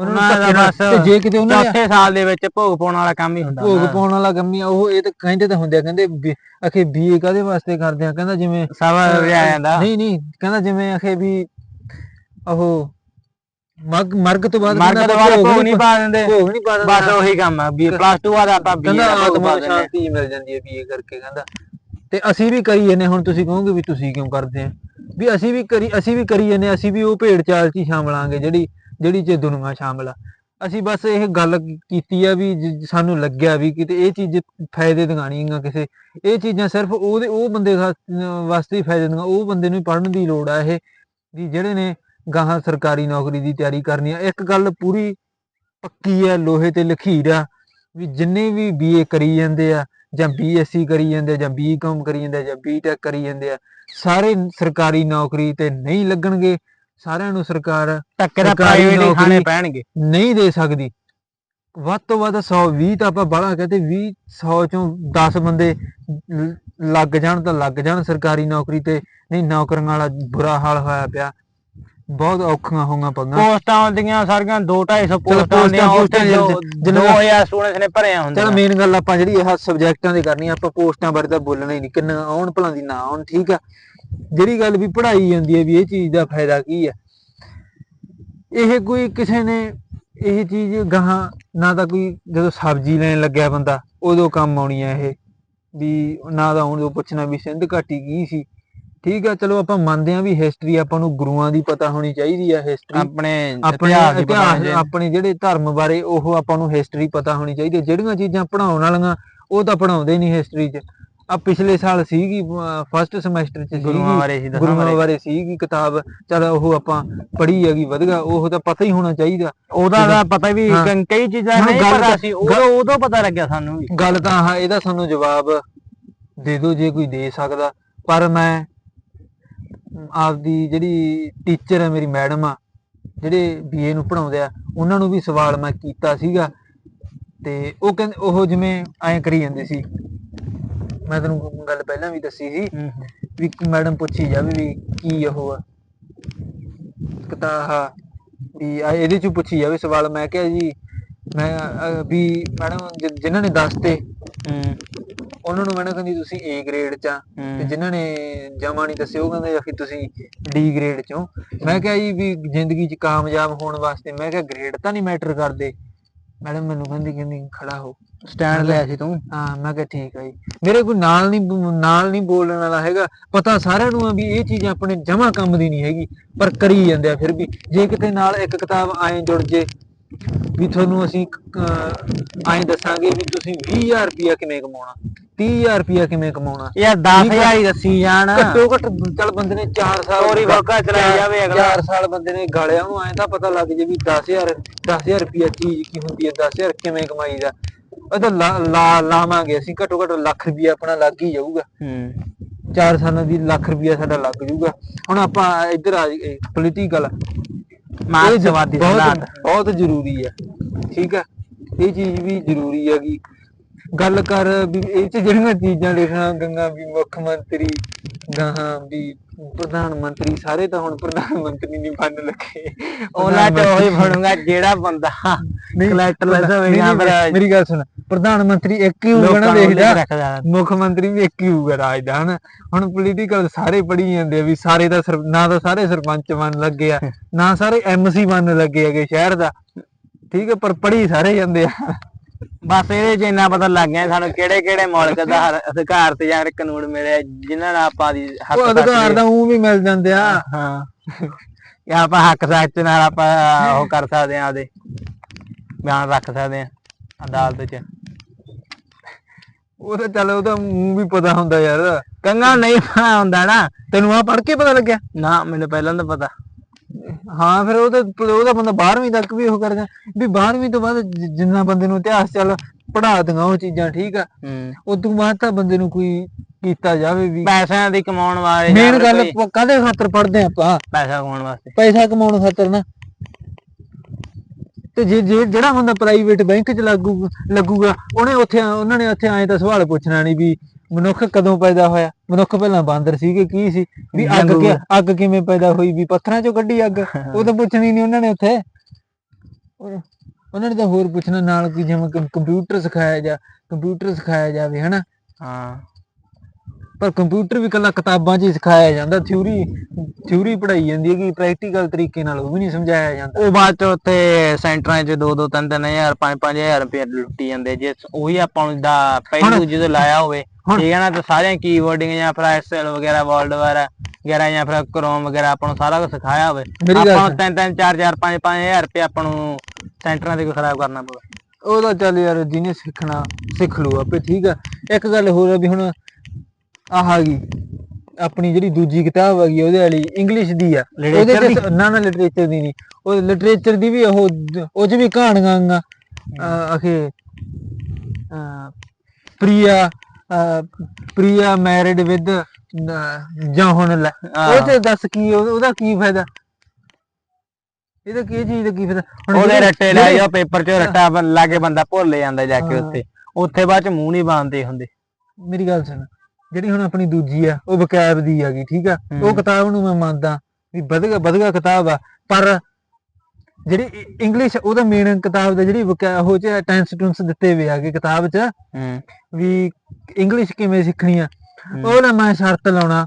ਉਹਨਾਂ ਨੂੰ ਉਹਨਾਂ ਦਾ ਧੱਕੇ ਨਾਲ- ਬਸ ਤੇ ਜੇ ਕਿਤੇ ਉਹਨਾਂ ਨੇ ਚੌਥੇ ਸਾਲ ਦੇ ਵਿੱਚ ਭੋਗ ਪਾਉਣ ਵਾਲਾ ਕੰਮ ਹੀ ਹੁੰਦਾ ਭੋਗ ਨਾ। ਪਾਉਣ ਵਾਲਾ ਕੰਮ ਹੀ ਆ ਉਹ ਇਹ ਤਾਂ ਕਹਿੰਦੇ ਤਾਂ ਹੁੰਦੇ ਆ ਕਹਿੰਦੇ ਵੀ ਅਖੇ ਬੀਏ ਕਾਦੇ ਵਾਸਤੇ ਕਰਦੇ ਆ ਕਹਿੰਦਾ ਜਿਵੇਂ ਸਭ ਅਹ, ਰਿਆ ਜਾਂਦਾ। ਨਹੀਂ ਨਹੀਂ ਕਹਿੰਦਾ ਜਿਵੇਂ ਅਖੇ ਵੀ ਉਹ ਮਰਗ ਮਰਗ ਤੋਂ ਬਾਅਦ ਮਰਗ ਕਹਿੰਦਾ ਤੋਂ ਬਾਅਦ ਭੋਗ ਭੋਗ ਨਹੀਂ ਪਾ ਦਿੰਦੇ। ਭੋਗ ਨਹੀਂ ਪਾ ਦਿੰਦਾ। ਬਸ ਉਹੀ ਕੰਮ ਆ ਵੀ ਪਲੱਸ 2 ਬਾਅਦ ਆਪਾਂ ਵੀ ਕਹਿੰਦਾ ਦਾ ਭੋਗ ਆਤਮਾ ਪਾ ਨੂੰ ਦਿੰਦੇ ਆ। ਸ਼ਾਂਤੀ ਮਿਲ ਜਾਂਦੀ ਹੈ ਬੀਏ ਕਰਕੇ ਕਹਿੰਦਾ। ਤੇ ਅਸੀਂ ਵੀ ਕਰੀ ਜਾਂਦੇ ਹੁਣ ਤੁਸੀਂ ਕਹੋਗੇ ਵੀ ਤੁਸੀਂ ਕਿਉਂ ਕਰਦੇ ਆ? ਵੀ ਅਸੀਂ ਵੀ ਕਰੀ ਅਸੀਂ ਵੀ ਕਰੀ ਜਾਂਦੇ ਅਸੀਂ ਵੀ ਉਹ ਭੇਡ ਚਾਲ 'ਚ ਹੀ ਸ਼ਾਮਲਾਂਗੇ ਜਿਹੜੀ ਜਿਹੜੀ ਚ ਦੁਨੀਆ ਸ਼ਾਮਲ ਆ। ਅਸੀਂ ਬਸ ਇਹ ਗੱਲ ਕੀਤੀ ਆ ਵੀ ਜ- ਸਾਨੂੰ ਲੱਗਿਆ ਵੀ ਕਿਤੇ ਇਹ ਚੀਜ਼ ਫਾਇਦੇ ਦਿਖਾਣੀਆਂ ਕਿਸੇ। ਇਹ ਚੀਜ਼ਾਂ ਸਿਰਫ ਉਹਦੇ, ਉਹ ਬੰਦੇ ਖਾ- ਅਹ ਵਾਸਤੇ ਹੀ ਫਾਇਦੇ ਦੀਆਂ ਉਹ ਬੰਦੇ ਨੂੰ ਪੜ੍ਹਨ ਦੀ ਲੋੜ ਆ ਇਹ, ਵੀ ਜਿਹੜੇ ਨੇ ਗਾਹਾਂ ਸਰਕਾਰੀ ਨੌਕਰੀ ਦੀ ਤਿਆਰੀ ਕਰਨੀ ਆ। ਇੱਕ ਗੱਲ ਪੂਰੀ ਪੱਕੀ ਆ, ਲੋਹੇ ਤੇ ਲਖੀਰ ਆ, ਵੀ ਜਿੰਨੇ ਵੀ ਬੀਏ ਕਰੀ ਜਾਂਦੇ ਆ, ਜਾਂ ਬੀਐਸਸੀ ਕਰੀ ਜਾਂਦੇ ਆ, ਜਾਂ ਬੀਕਾਮ ਕਰੀ ਜਾਂਦੇ ਆ, ਜਾਂ ਬੀਟੈਕ ਕਰੀ ਜਾਂਦੇ ਆ, ਸਾਰੇ ਸਰਕਾਰੀ ਨੌਕਰੀ ਤੇ ਨਹੀਂ ਲੱਗਣਗੇ। ਸਾਰਿਆਂ ਨੂੰ ਸਰਕਾਰ ਦਾ ਸਰਕਾਰੀ ਪ੍ਰਾਈਵੇਟ ਹੀ ਖਾਣੇ ਨੌਕਰੀ- ਪੈਣਗੇ। ਨਹੀਂ ਦੇ ਸਕਦੀ। ਵੱਧ ਤੋਂ ਵੱਧ 100 20 ਤਾਂ ਆਪਾਂ ਬਾਹਲਾ ਕਹਤੇ 20 100 ਚੋਂ 10 ਬੰਦੇ ਲ- ਲੱਗ ਜਾਣ ਤਾਂ ਲੱਗ ਜਾਣ ਸਰਕਾਰੀ ਨੌਕਰੀ ਤੇ ਨਹੀਂ ਨੌਕਰੀਆਂ ਵਾਲਾ ਬੁਰਾ ਹਾਲ ਹੋਇਆ ਪਿਆ। ਬਹੁਤ ਔਖੀਆਂ ਹੋਈਆਂ ਪਈਆਂ। ਪੋਸਟਾਂ ਆਉਂਦੀਆਂ ਸਾਰੀਆਂ 2 250 ਪੋਸਟਾਂ ਤੇ ਪੋਸਟਾਂ ਜਿੰਨੀਆਂ- 2000 ਸਟੂਡੈਂਟਸ ਨੇ ਭਰਿਆ ਹੁੰਦਾ। ਚਲ ਮੇਨ ਗੱਲ ਆਪਾਂ ਜਿਹੜੀ ਇਹ ਸਬਜੈਕਟਾਂ ਦੀ ਕਰਨੀ ਆ, ਆਪਾਂ ਪੋਸਟਾਂ ਬਾਰੇ ਤਾਂ ਬੋਲਣਾ ਹੀ ਨਹੀਂ ਕਿੰਨਾ ਆਉਣ ਭਲਾਂ ਦੀ ਨਾ ਆਉਣ ਠੀਕ ਆ। ਜਿਹੜੀ ਗੱਲ ਵੀ ਪੜ੍ਹਾਈ ਜਾਂਦੀ ਹੈ ਵੀ ਇਹ ਚੀਜ਼ ਦਾ ਫਾਇਦਾ ਕੀ ਆ ਇਹ ਕੋਈ ਕਿਸੇ ਨੇ ਇਹ ਚੀਜ਼ ਗਾਹਾਂ ਨਾ ਤਾਂ ਕੋਈ ਜਦੋਂ ਸਬਜ਼ੀ ਲੈਣ ਲੱਗਿਆ ਬੰਦਾ ਉਦੋਂ ਕੰਮ ਆਉਣੀ ਆ ਇਹ ਵੀ ਨਾ ਤਾਂ ਹੁਣ ਉਹ ਪੁੱਛਣਾ ਵੀ ਸਿੰਧ ਘਾਟੀ ਕੀ ਸੀ। ਠੀਕ ਆ ਚਲੋ ਆਪਾਂ ਮੰਨਦੇ ਆ ਵੀ ਹਿਸਟਰੀ ਆਪਾਂ ਨੂੰ ਗੁਰੂਆਂ ਦੀ ਪਤਾ ਹੋਣੀ ਚਾਹੀਦੀ ਆ ਹਿਸਟਰੀ ਆਪਣੇ ਆਪਣੇ ਇਤਿਹਾਸ ਇਤਿਹਾਸ ਆਪਣੇ ਜਿਹੜੇ ਧਰਮ ਬਾਰੇ ਉਹ ਆਪਾਂ ਨੂੰ ਹਿਸਟਰੀ ਪਤਾ ਹੋਣੀ ਚਾਹੀਦੀ ਹੈ ਜਿਹੜੀਆਂ ਚੀਜ਼ਾਂ ਪੜਾਉਣ ਵਾਲੀਆਂ ਉਹ ਤਾਂ ਪੜਾਉਂਦੇ ਨਹੀਂ ਹਿਸਟਰੀ 'ਚ। ਆ ਪਿਛਲੇ ਸਾਲ ਸੀਗੀ ਫਸਟ ਸਮੈਸਟਰ 'ਚ ਗੁਰੂਆਂ ਸੀਗੀ ਬਾਰੇ ਸੀ ਦੱਸਣ ਗੁਰੂਆਂ ਬਾਰੇ। ਬਾਰੇ ਸੀਗੀ ਕਿਤਾਬ। ਚਲ ਉਹ ਆਪਾਂ ਪੜ੍ਹੀ ਹੈਗੀ ਵਧੀਆ ਉਹ ਤਾਂ ਪਤਾ ਹੀ ਹੋਣਾ ਚਾਹੀਦਾ। ਉਹਦਾ ਤਾਂ ਪਤਾ ਵੀ ਹਾਂ। ਕ- ਕਈ ਚੀਜ਼ਾਂ ਨਹੀਂ ਗੱਲ ਪਤਾ ਤਾਂ- ਸੀ ਉਦੋਂ ਉਦੋਂ ਪਤਾ ਲੱਗਿਆ ਸਾਨੂੰ ਵੀ। ਗੱਲ ਤਾਂ ਆਹ ਇਹਦਾ ਸਾਨੂੰ ਜਵਾਬ ਦੇ ਦਿਓ ਜੇ ਕੋਈ ਦੇ ਸਕਦਾ। ਪਰ ਮੈਂ ਆਪਦੀ ਜਿਹੜੀ ਟੀਚਰ ਹੈ ਮੇਰੀ ਮੈਡਮ ਆ ਜਿਹੜੇ ਬੀਏ ਨੂੰ ਪੜਾਉਂਦੇ ਆ ਉਹਨਾਂ ਨੂੰ ਵੀ ਸਵਾਲ ਮੈਂ ਕੀਤਾ ਸੀਗਾ। ਤੇ ਉਹ ਕਹਿੰਦੇ ਉਹ ਜਿਵੇਂ ਐਂ ਕਰੀ ਜਾਂਦੇ ਸੀ। ਮੈਂ ਤੈਨੂੰ ਗੱਲ ਪਹਿਲਾਂ ਵੀ ਦੱਸੀ ਸੀ ਵੀ ਮੈਡਮ ਪੁੱਛੀ ਜਾਵੇ ਵੀ ਕੀ ਉਹ? ਆ ਕਿਤਾ ਆਹ ਵੀ ਆ ਇਹਦੇ ਚ ਪੁੱਛੀ ਜਾਵੇ ਸਵਾਲ ਮੈਂ ਕਿਹਾ ਜੀ ਮੈਂ ਅਹ, ਵੀ ਮੈਡਮ ਜਿਨ੍ਹਾਂ ਨੇ ਦੱਸਤੇ ਹੂੰ ਉਹਨਾਂ ਨੂੰ ਮੈਡਮ ਕਹਿੰਦੀ ਤੁਸੀਂ A ਗ੍ਰੇਡ ਚ ਆ। ਤੇ ਹੂੰ ਜਿਨ੍ਹਾਂ ਨੇ ਜਮਾ ਨਹੀਂ ਦੱਸਿਆ ਉਹ ਕਹਿੰਦੇ ਆਖੀ ਤੁਸੀਂ D ਗ੍ਰੇਡ ਚੋਂ। ਮੈਂ ਕਿਹਾ ਜੀ ਵੀ ਜ਼ਿੰਦਗੀ 'ਚ ਕਾਮਯਾਬ ਹੋਣ ਵਾਸਤੇ ਮੈਂ ਕਿਹਾ ਗ੍ਰੇਡ ਤਾਂ ਨਹੀਂ ਮੈਟਰ ਕਰਦੇ। ਮੈਡਮ ਮੈਨੂੰ ਕਹਿੰਦੀ ਕਹਿੰਦੀ ਖੜਾ ਹੋ। ਸਟੈਂਡ ਲਿਆ ਸੀ ਤੂੰ। ਹਾਂ ਮੈਂ ਕਿਹਾ ਠੀਕ ਆ ਜੀ। ਮੇਰੇ ਕੋਈ ਨਾਲ ਨਹੀਂ ਨਾਲ ਨਹੀਂ ਬੋਲਣ ਵਾਲਾ ਹੈਗਾ। ਪਤਾ ਸਾਰਿਆਂ ਨੂੰ ਆ ਵੀ ਇਹ ਚੀਜ਼ ਆਪਣੇ ਜਮਾ ਕੰਮ ਦੀ ਨਹੀਂ ਹੈਗੀ ਪਰ ਕਰੀ ਜਾਂਦੇ ਆ ਫਿਰ ਵੀ। ਜੇ ਕਿਤੇ ਨਾਲ ਇੱਕ ਕਿਤਾਬ ਐਂ ਜੁੜ ਜੇ ਵੀ ਤੁਹਾਨੂੰ ਅਸੀਂ ਐਂ ਦੱਸਾਂਗੇ ਵੀ ਤੁਸੀਂ 20000 ਰੁਪਇਆ ਕਿਵੇਂ ਕਮਾਉਣਾ 30000 ਰੁਪਇਆ ਕਿਵੇਂ ਕਮਾਉਣਾ? ਯਾਰ 10000 ਹੀ ਦੱਸੀ ਜਾਣ। ਘੱਟੋ ਘੱਟ ਚੱਲ ਬੰਦੇ ਨੇ 4 ਸਾਲ ਤੋਰੀ ਵਰਗਾ ਚਲਾਈ ਜਾਵੇ ਅਗਲਾ। 4 ਸਾਲ ਬੰਦੇ ਨੇ ਗਾਲਿਆ ਉਹਨੂੰ ਐਂ ਤਾਂ ਪਤਾ ਲੱਗ ਜੇ ਵੀ 10000 10000 ਰੁਪਇਆ ਚੀਜ਼ ਕੀ ਹੁੰਦੀ ਹੈ 10000 ਕਿਵੇਂ ਕਮਾਈਦਾ। ਉਹ ਤਾਂ ਲਾ ਲਾ- ਲਾਵਾਂਗੇ ਅਸੀਂ ਘੱਟੋ ਘੱਟ ਲੱਖ ਰੁਪਇਆ ਆਪਣਾ ਲੱਗ ਹੀ ਜਾਊਗਾ। ਹੂੰ। 4 ਸਾਲਾਂ ਦੀ ਲੱਖ ਰੁਪਇਆ ਸਾਡਾ ਲੱਗ ਜਾਊਗਾ। ਹੁਣ ਆਪਾਂ ਇੱਧਰ ਆ ਪੋਲੀਟੀਕਲ ਮਾਰਕਸਵਾਦੀ ਬਹੁਤ ਸਿਧਾਂਤ ਬਹੁਤ ਜ਼ਰੂਰੀ ਹੈ। ਠੀਕ ਹੈ? ਇਹ ਚੀਜ਼ ਵੀ ਜ਼ਰੂਰੀ ਹੈਗੀ। ਗੱਲ ਕਰ ਵੀ ਇਹ ਚ ਜਿਹੜੀਆਂ ਚੀਜ਼ਾਂ ਲਿਖਣਾ ਗੰਗਾ ਵੀ ਮੁੱਖ ਮੰਤਰੀ ਗਾਹਾਂ ਵੀ ਪ੍ਰਧਾਨ ਮੰਤਰੀ ਸਾਰੇ ਤਾਂ ਹੁਣ ਪ੍ਰਧਾਨ ਮੰਤਰੀ ਨਹੀਂ ਬਣਨ ਲੱਗੇ। ਉਹਨਾਂ ਚ ਉਹੀ ਬਣੂਗਾ ਜਿਹੜਾ ਬੰਦਾ ਕਲੈਕਟਰ ਪ੍ਰਧਾਨ- ਲੈਦਾ ਨਹੀਂ, ਹੋਵੇਗਾ ਮੇਰੀ ਗੱਲ ਸੁਣ। ਪ੍ਰਧਾਨ ਮੰਤਰੀ ਇੱਕ ਹੀ ਹੋਊਗਾ ਨਾ ਦੇਖਦਾ ਮੁੱਖ ਮੰਤਰੀ ਵੀ ਇੱਕ ਹੀ ਹੋਊਗਾ ਰਾਜ ਦਾ ਹਨਾ ਹੁਣ ਪੋਲੀਟੀਕਲ ਸਾਰੇ ਪੜੀ ਜਾਂਦੇ ਆ ਵੀ ਸਾਰੇ ਸਰ- ਨਾ ਤਾਂ ਸਾਰੇ ਸਰਪੰਚ ਬਣ ਲੱਗੇ ਆ ਨਾ ਸਾਰੇ ਐਮਸੀ ਬਣਨ ਲੱਗੇ ਹੈਗੇ ਸ਼ਹਿਰ ਦਾ। ਠੀਕ ਹੈ ਪਰ ਪੜੀ ਸਾਰੇ ਜਾਂਦੇ ਆ। ਬਸ ਇਹਦੇ ਚ ਇੰਨਾ ਪਤਾ ਲੱਗ ਗਿਆ ਸਾਨੂੰ ਕਿਹੜੇ ਕਿਹੜੇ ਮੁਲਕ ਦਾ ਹਰ ਅਧਿਕਾਰ ਤੇ ਜਾਂ ਕਾਨੂੰਨ ਮਿਲਿਆ ਜਿਨ੍ਹਾਂ ਨਾਲ ਆਪਾਂ ਦੀ ਹੱਕ ਉਹ ਅਧਿਕਾਰ ਦਾ ਉਹ ਵੀ ਮਿਲ ਜਾਂਦੇ ਆ। ਹਾਂ। ਕਿ ਆਪਾਂ ਹੱਕ ਸੱਚ ਨਾਲ ਆਪਾਂ ਉਹ ਕਰ ਸਕਦੇ ਆ ਆਪਦੇ ਬਿਆਨ ਰੱਖ ਸਕਦੇ ਆ ਅਦਾਲਤ 'ਚ। ਉਹ ਤਾਂ ਚੱਲ ਉਹਦਾ ਮੂੰਹ ਵੀ ਪਤਾ ਹੁੰਦਾ ਯਾਰ। ਕੰਗਾ ਨਹੀਂ ਹੁੰਦਾ ਨਾ। ਤੈਨੂੰ ਆ ਪੜ੍ਹ ਕੇ ਪਤਾ ਲੱਗਿਆ? ਨਾ ਮੈਨੂੰ ਪਹਿਲਾਂ ਤਾਂ ਪਤਾ। ਹਾਂ ਫਿਰ ਉਹ ਤਾਂ ਉਹਦਾ ਬੰਦਾ 12ਵੀਂ ਤੱਕ ਵੀ ਉਹ ਕਰਦਾ। ਵੀ 12ਵੀਂ ਤੋਂ ਬਾਅਦ ਜਿ- ਜਿੰਨਾ ਬੰਦੇ ਨੂੰ ਇਤਿਹਾਸ ਚੱਲ ਪੜ੍ਹਾ ਦਿੰਗਾ ਉਹ ਚੀਜ਼ਾਂ ਠੀਕ ਆ। ਹੂੰ। ਉਸ ਤੋਂ ਬਾਅਦ ਤਾਂ ਬੰਦੇ ਨੂੰ ਕੋਈ ਕੀਤਾ ਜਾਵੇ ਵੀ ਪੈਸਿਆਂ ਦੀ ਕਮਾਉਣ ਵਾਲੇ ਮੇਨ ਗੱਲ ਕੋਈ ਕਾਹਦੇ ਖਾਤਰ ਪੜ੍ਹਦੇ ਆਪਾਂ? ਪੈਸਾ ਕਮਾਉਣ ਵਾਸਤੇ। ਪੈਸਾ ਕਮਾਉਣ ਖਾਤਰ ਨਾ। ਤੇ ਜੇ ਜੇ- ਜਿਹੜਾ ਬੰਦਾ ਪ੍ਰਾਈਵੇਟ ਬੈਂਕ 'ਚ ਲੱਗੂ ਲੱਗੂਗਾ ਉਹਨੇ ਉੱਥੇ ਉਹਨਾਂ ਨੇ ਉੱਥੇ ਐਂ ਤਾਂ ਸਵਾਲ ਪੁੱਛਣਾ ਨਹੀਂ ਵੀ ਮਨੁੱਖ ਕਦੋਂ ਪੈਦਾ ਹੋਇਆ? ਮਨੁੱਖ ਪਹਿਲਾਂ ਬਾਂਦਰ ਸੀਗੇ ਕੀ ਸੀ? ਵੀ ਅੱਗ। ਕਿ ਅੱਗ ਕਿਵੇਂ ਪੈਦਾ ਹੋਈ? ਵੀ ਪੱਥਰਾਂ 'ਚੋਂ ਕੱਢੀ ਅੱਗ। ਉਹ ਤਾਂ ਪੁੱਛਣੀ ਨਹੀਂ ਉਹਨਾਂ ਨੇ ਉੱਥੇ। ਉਹ- ਉਹਨਾਂ ਨੇ ਤਾਂ ਹੋਰ ਪੁੱਛਣਾ ਨਾਲ ਕਿ ਜਿਵੇਂ ਕੰਪ- ਕੰਪਿਊਟਰ ਸਿਖਾਇਆ ਜਾ ਕੰਪਿਊਟਰ ਸਿਖਾਇਆ ਜਾਵੇ ਹਨਾ? ਹਾਂ। ਪਰ ਕੰਪਿਊਟਰ ਵੀ ਕੱਲਾ ਕਿਤਾਬਾਂ 'ਚ ਹੀ ਸਿਖਾਇਆ ਜਾਂਦਾ। ਥਿਊਰੀ ਥਿਊਰੀ ਪੜਾਈ ਜਾਂਦੀ ਹੈ ਕਿ ਪ੍ਰੈਕਟੀਕਲ ਤਰੀਕੇ ਨਾਲ ਉਹ ਵੀ ਨਹੀਂ ਸਮਝਾਇਆ ਜਾਂਦਾ। ਉਹ ਬਾਅਦ ਚ ਉੱਥੇ ਸੈਂਟਰਾਂ 'ਚ 2 2 3 3 ਹਜ਼ਾਰ 5 5000 ਰੁਪਏ ਲੁੱਟੀ ਜਾਂਦੇ। ਜੇ ਉਹੀ ਆਪਾਂ ਨੂੰ ਦਾ ਪਹਿਲੀ ਤੋਂ ਲਾਇਆ ਹੋਵੇ ਠੀਕ ਹੈ ਨਾ ਤਾਂ ਸਾਰੀਆਂ ਕੀਬੋਰਡਿੰਗ ਜਾਂ ਫਿਰ ਐਕਸਲ ਵਗੈਰਾ ਵਰਡ ਵਗੈਰਾ ਵਗੈਰਾ ਜਾਂ ਫਿਰ ਕ੍ਰੋਮ ਵਗੈਰਾ ਆਪਾਂ ਨੂੰ ਸਾਰਾ ਕੁਝ ਸਿਖਾਇਆ ਹੋਵੇ। ਆਪਾਂ। ਨੂੰ 3 3 4 4 5 5000 ਰੁਪਏ ਆਪਾਂ ਨੂੰ ਸੈਂਟਰਾਂ ਤੇ ਖਰਾਬ ਕਰਨਾ ਪਵੇ ਉਹ ਤਾਂ ਚੱਲ ਯਾਰ ਜਿਹਨੇ ਸਿੱਖਣਾ ਸਿੱਖ ਲੂ ਆਪੇ ਠੀਕ ਆ। ਇੱਕ ਗੱਲ ਹੋਰ ਆ ਵੀ ਹੁਣ ਆਹ ਆ ਗਈ ਆਪਣੀ ਜਿਹੜੀ ਦੂਜੀ ਕਿਤਾਬ ਹੈਗੀ ਉਹਦੇ ਵਾਲੀ ਇੰਗਲਿਸ਼ ਦੀ ਆ। ਉਹਦੇ ਚ ਨਾ ਨਾ ਲਿਟਰੇਚਰ ਦੀ ਨਹੀਂ। ਉਹ ਲਿਟਰੇਚਰ ਦੀ ਵੀ ਉਹ ਉਹ ਚ ਵੀ ਕਹਾਣੀਆਂ ਆਂਗਾ ਅਖੇ ਪ੍ਰਿਆ ਪ੍ਰਿਆ ਮੈਰਿਡ ਵਿਦ ਜਾਂ ਹੁਣ ਲੈ ਉਹ ਚ ਦੱਸ ਕੀ ਉਹ- ਉਹਦਾ ਕੀ ਫਾਇਦਾ? ਇਹਦਾ ਕੀ ਚੀਜ਼ ਦਾ ਕੀ ਫਾਇਦਾ? ਹੁਣ ਉਹਦੇ ਜਿਹੜੇ- ਰੱਟੇ ਲੈ ਜਿਹੜੇ- ਜਾਓ ਪੇਪਰ 'ਚ ਰੱਟਾ ਲਾ ਕੇ ਬੰਦਾ ਭੁੱਲ ਜਾਂਦਾ ਜਾ ਕੇ ਉੱਥੇ। ਉੱਥੇ ਬਾਅਦ 'ਚ ਮੂੰਹ ਨਹੀਂ ਬੰਨਦੇ ਹੁੰਦੇ। ਮੇਰੀ ਗੱਲ ਸੁਣ ਜਿਹੜੀ ਹੁਣ ਆਪਣੀ ਦੂਜੀ ਆ ਉਹ ਵਕੈਬ ਦੀ ਹੈਗੀ ਠੀਕ ਆ? ਉਹ। ਕਿਤਾਬ ਨੂੰ ਮੈਂ ਮੰਨਦਾ ਵੀ ਵਧੀਆ ਵਧੀਆ ਕਿਤਾਬ ਆ ਪਰ ਜਿਹੜੀ ਇੰਗਲਿਸ਼ ਉਹਦਾ ਮੇਨ ਕਿਤਾਬ ਦਾ ਜਿਹੜੀ ਵਕੈ ਉਹ ਚ ਟੈਂਸ ਟੂਨਸ ਦਿੱਤੇ ਹੋਏ ਆਗੇ ਕਿਤਾਬ ਚ ਹੂੰ। ਵੀ ਇੰਗਲਿਸ਼ ਕਿਵੇਂ ਸਿੱਖਣੀ ਆ। ਉਹ ਨਾ ਮੈਂ ਸ਼ਰਤ ਲਾਉਣਾ।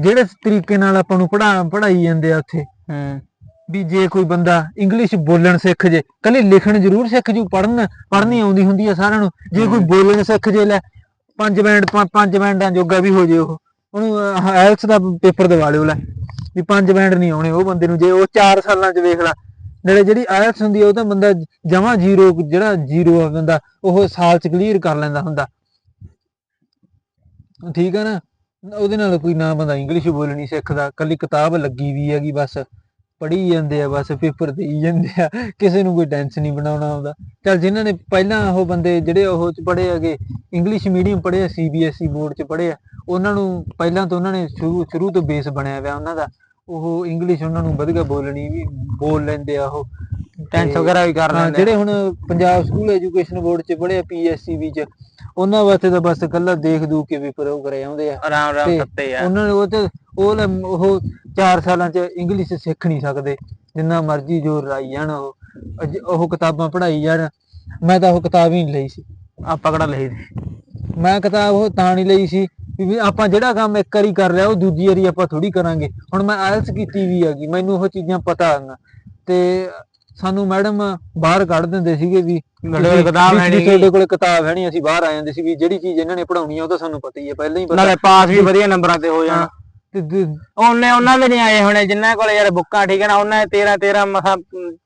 ਜਿਹੜੇ ਤਰੀਕੇ ਨਾਲ ਆਪਾਂ ਨੂੰ ਪੜਾ ਪੜਾਈ ਜਾਂਦੇ ਆ ਉੱਥੇ। ਹੂੰ। ਵੀ ਜੇ ਕੋਈ ਬੰਦਾ ਇੰਗਲਿਸ਼ ਬੋਲਣ ਸਿੱਖ ਜੇ ਕੱਲੀ ਲਿਖਣ ਜ਼ਰੂਰ ਸਿੱਖ ਜੂ ਪੜਨ ਪੜਨੀ ਆਉਂਦੀ ਹੁੰਦੀ ਆ ਸਾਰਿਆਂ ਨੂੰ। ਜੇ ਕੋਈ ਬੋਲਣ ਸਿੱਖ ਜੇ ਲੈ ਪੰਜ ਮਿੰਟ ਪੰਜ ਮਿੰਟਾਂ ਜੋਗਾ ਵੀ ਹੋ ਜੇ ਉਹ। ਉਹਨੂੰ ਆਇਲਸ ਦਾ ਪੇਪਰ ਦਿਵਾ ਲਿਓ ਲੈ। ਵੀ ਪੰਜ ਮਿੰਟ ਨਹੀਂ ਆਉਣੇ ਉਹ ਬੰਦੇ ਨੂੰ। ਜੇ ਉਹ 4 ਸਾਲਾਂ ਚ ਵੇਖ ਲਾ ਨਾਲੇ ਜਿਹੜੀ ਆਇਲਸ ਹੁੰਦੀ ਆ, ਉਹ ਤਾਂ ਬੰਦਾ ਜਮਾ ਜ਼ੀਰੋ, ਜਿਹੜਾ ਜ਼ੀਰੋ ਆ ਬੰਦਾ, ਉਹ ਸਾਲ ਚ ਕਲੀਅਰ ਕਰ ਲੈਂਦਾ ਹੁੰਦਾ। ਠੀਕ ਆ ਨਾ? ਉਹਦੇ ਨਾਲ ਕੋਈ ਨਾ ਬੰਦਾ ਇੰਗਲਿਸ਼ ਬੋਲਣੀ ਸਿੱਖਦਾ ਕੱਲੀ ਕਿਤਾਬ ਲੱਗੀ ਵੀ ਹੈਗੀ ਬਸ। ਪੜ੍ਹੀ ਜਾਂਦੇ ਆ ਬਸ, ਪੇਪਰ ਦੇਈ ਜਾਂਦੇ ਆ। ਕਿਸੇ ਨੂੰ ਕੋਈ ਟੈਨਸ਼ਨ ਨਹੀਂ ਬਣਾਉਣਾ ਆਉਂਦਾ। ਚਲ ਜਿਨ੍ਹਾਂ ਨੇ ਪਹਿਲਾਂ ਉਹ ਬੰਦੇ ਜਿਹੜੇ ਉਹ ਚ ਪੜ੍ਹੇ ਹੈਗੇ ਇੰਗਲਿਸ਼ ਮੀਡੀਅਮ ਪੜ੍ਹੇ ਆ ਸੀਬੀਐਸਈ ਬੋਰਡ ਚ ਪੜ੍ਹੇ ਆ, ਉਹਨਾਂ ਨੂੰ ਪਹਿਲਾਂ ਤੋਂ ਉਹਨਾਂ ਨੇ ਸ਼ੁਰੂ ਸ਼ੁਰੂ ਤੋਂ ਬੇਸ ਬਣਿਆ ਹੋਇਆ ਉਹਨਾਂ ਦਾ। ਉਹ ਇੰਗਲਿਸ਼ ਉਹਨਾਂ ਨੂੰ ਵਧੀਆ ਬੋਲਣੀ ਵੀ ਬੋਲ ਲੈਂਦੇ ਆ ਉਹ। ਟੈਂਸ ਵਗੈਰਾ ਵੀ ਕਰ ਹਾਂ, ਲੈਂਦੇ ਜਿਹੜੇ ਹੁਣ ਪੰਜਾਬ ਸਕੂਲ ਐਜੂਕੇਸ਼ਨ ਬੋਰਡ ਚ ਪੜ੍ਹੇ ਆ ਪੀਐਸਸੀਬੀ ਚ ਉਹਨਾਂ ਵਾਸਤੇ ਤਾਂ ਬਸ ਕੱਲਾ ਦੇਖ ਦੂ ਕੇ ਵੀ ਪ੍ਰੋ ਕਰੇ ਆਉਂਦੇ ਆ। ਆਰਾਮ ਆਰਾਮ ਤੇ ਸੱਤੇ ਆ। ਉਹਨਾਂ ਨੇ ਉਹ ਤੇ ਉਹ ਲੈ ਉਹ 4 ਸਾਲਾਂ ਚ ਇੰਗਲਿਸ਼ ਸਿੱਖ ਨਹੀਂ ਸਕਦੇ ਜਿੰਨਾ ਮਰਜ਼ੀ ਜ਼ੋਰ ਲਾਈ ਜਾਣ ਉਹ। ਅਜ- ਉਹ ਕਿਤਾਬਾਂ ਪੜ੍ਹਾਈ ਜਾਣ ਮੈਂ ਤਾਂ ਉਹ ਕਿਤਾਬ ਹੀ ਨਹੀਂ ਲਈ ਸੀ। ਆਪਾਂ ਕਿਹੜਾ ਲਈ ਮੈਂ ਕਿਤਾਬ ਉਹ ਤਾਂ ਨਹੀਂ ਲਈ ਸੀ ਵੀ ਆਪਾਂ ਜਿਹੜਾ ਕੰਮ ਇੱਕ ਵਾਰੀ ਕਰ ਲਿਆ ਉਹ ਦੂਜੀ ਵਾਰੀ ਆਪਾਂ ਥੋੜੀ ਕਰਾਂਗੇ। ਹੁਣ ਮੈਂ ਆਇਲਸ ਕੀਤੀ ਵੀ ਹੈਗੀ ਮੈਨੂੰ ਉਹ ਚੀਜ਼ਾਂ ਪਤਾ ਹਨ। ਤੇ ਸਾਨੂੰ ਮੈਡਮ ਬਾਹਰ ਕੱਢ ਦਿੰਦੇ ਸੀਗੇ ਵੀ ਤੁਹਾਡੇ ਕਿਤਾਬ ਹੈ ਵੀ ਨੀ ਤੁਹਾਡੇ ਕੋਲ ਕਿਤਾਬ ਹੈ ਨਹੀਂ ਅਸੀਂ ਬਾਹਰ ਆ ਜਾਂਦੇ ਸੀ ਵੀ ਜਿਹੜੀ ਚੀਜ਼ ਇਹਨਾਂ ਨੇ ਪੜਾਉਣੀ ਆ ਉਹ ਤਾਂ ਸਾਨੂੰ ਪਤਾ ਹੀ ਹੈ ਪਹਿਲਾਂ ਹੀ ਪਤਾ ਨਾਲੇ ਪਾਸ ਵੀ ਵਧੀਆ ਨੰਬਰਾਂ ਤੇ ਹੋ ਜਾਣਾ। ਉਹਨੇ ਉਹਨਾਂ ਦੇ ਨਹੀਂ ਆਏ ਹੋਣੇ ਜਿਨ੍ਹਾਂ ਕੋਲ ਯਾਰ ਬੁੱਕਾਂ ਠੀਕ ਹੈ ਨਾ ਉਹਨਾਂ ਦੇ 13 13 ਮਸਾ